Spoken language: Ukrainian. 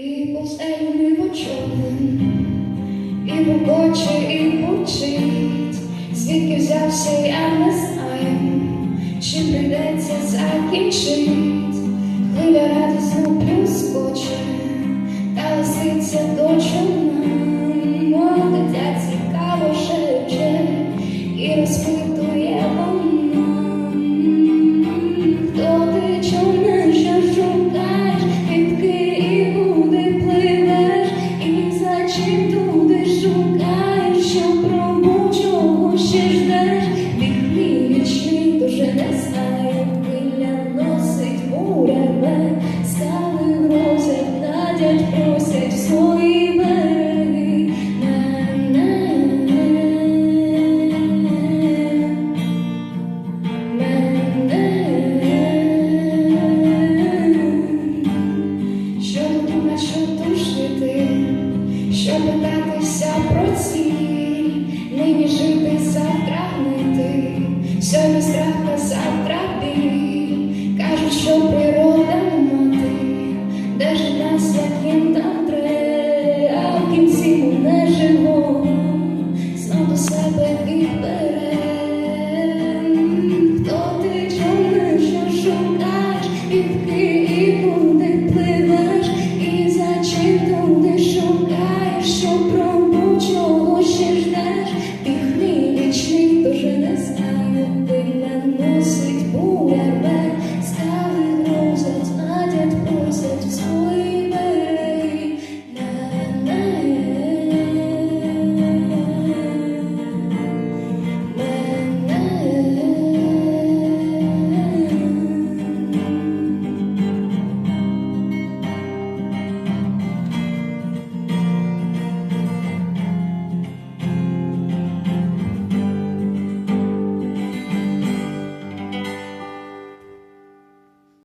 І повстає небо човен, і бокоче, і мучить, звідки взявся, я не знаю, чи прийдеться закінчить, хвиля радісно плюскоче, та лисиця доча. шепотатися про нині жити завтра гнити, сьогодні страх та завтра біль, кажуть, що природа мати, де ж нас як він